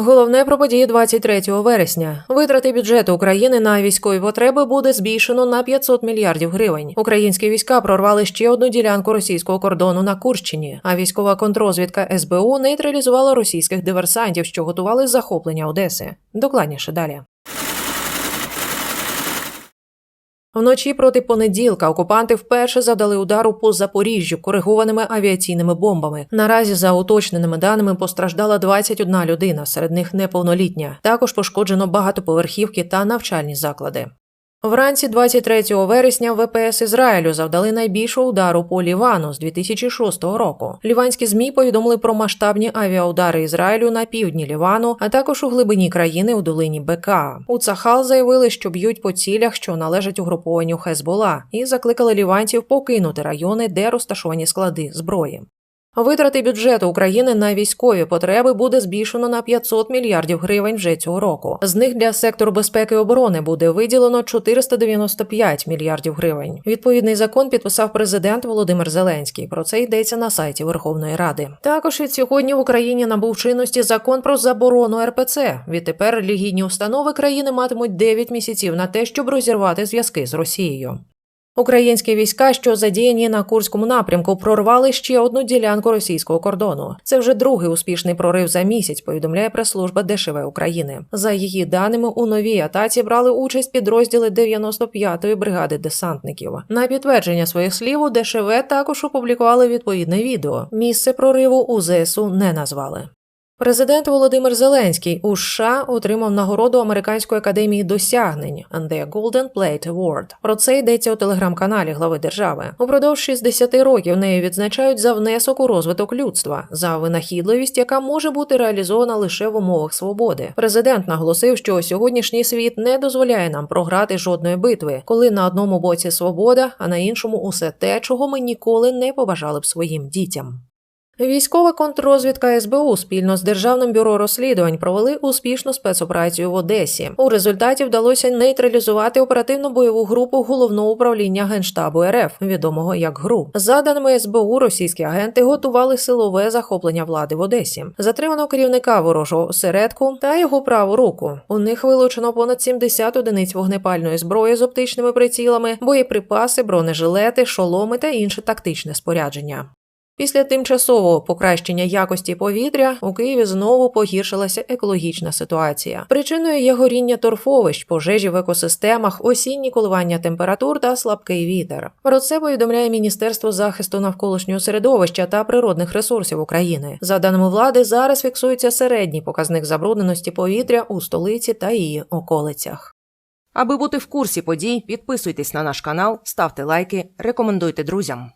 Головне про події 23 вересня. Витрати бюджету України на військові потреби буде збільшено на 500 мільярдів гривень. Українські війська прорвали ще одну ділянку російського кордону на Курщині. А військова контрозвідка СБУ нейтралізувала російських диверсантів, що готували захоплення Одеси. Докладніше далі. Вночі проти понеділка окупанти вперше завдали удару по Запоріжжю коригованими авіаційними бомбами. Наразі, за уточненими даними, постраждала 21 людина, серед них неповнолітня. Також пошкоджено багатоповерхівки та навчальні заклади. Вранці 23 вересня ВПС Ізраїлю завдали найбільшого удару по Лівану з 2006 року. Ліванські змі повідомили про масштабні авіаудари Ізраїлю на півдні Лівану, а також у глибині країни у долині Бека. У Цахал заявили, що б'ють по цілях, що належать угрупованню Хезбола, і закликали ліванців покинути райони, де розташовані склади зброї. Витрати бюджету України на військові потреби буде збільшено на 500 мільярдів гривень вже цього року. З них для сектору безпеки і оборони буде виділено 495 мільярдів гривень. Відповідний закон підписав президент Володимир Зеленський. Про це йдеться на сайті Верховної Ради. Також від сьогодні в Україні набув чинності закон про заборону РПЦ. Відтепер релігійні установи країни матимуть 9 місяців на те, щоб розірвати зв'язки з Росією. Українські війська, що задіяні на Курському напрямку, прорвали ще одну ділянку російського кордону. Це вже другий успішний прорив за місяць. Повідомляє прес-служба ДШВ України. За її даними, у новій атаці брали участь підрозділи 95-ї бригади десантників. На підтвердження своїх слів у ДШВ також опублікували відповідне відео. Місце прориву у ЗСУ не назвали. Президент Володимир Зеленський у США отримав нагороду Американської академії досягнень The Golden Plate Award. Про це йдеться у телеграм-каналі глави держави. Упродовж 60 років нею відзначають за внесок у розвиток людства, за винахідливість, яка може бути реалізована лише в умовах свободи. Президент наголосив, що сьогоднішній світ не дозволяє нам програти жодної битви, коли на одному боці свобода, а на іншому усе те, чого ми ніколи не побажали б своїм дітям. Військова контррозвідка СБУ спільно з Державним бюро розслідувань провели успішну спецоперацію в Одесі. У результаті вдалося нейтралізувати оперативну бойову групу головного управління генштабу РФ, відомого як ГРУ. За даними СБУ, російські агенти готували силове захоплення влади в Одесі. Затримано керівника ворожого осередку та його праву руку. У них вилучено понад 70 одиниць вогнепальної зброї з оптичними прицілами, боєприпаси, бронежилети, шоломи та інше тактичне спорядження. Після тимчасового покращення якості повітря у Києві знову погіршилася екологічна ситуація. Причиною є горіння торфовищ, пожежі в екосистемах, осінні коливання температур та слабкий вітер. Про це повідомляє Міністерство захисту навколишнього середовища та природних ресурсів України. За даними влади, зараз фіксується середній показник забрудненості повітря у столиці та її околицях. Аби бути в курсі подій, підписуйтесь на наш канал, ставте лайки, рекомендуйте друзям.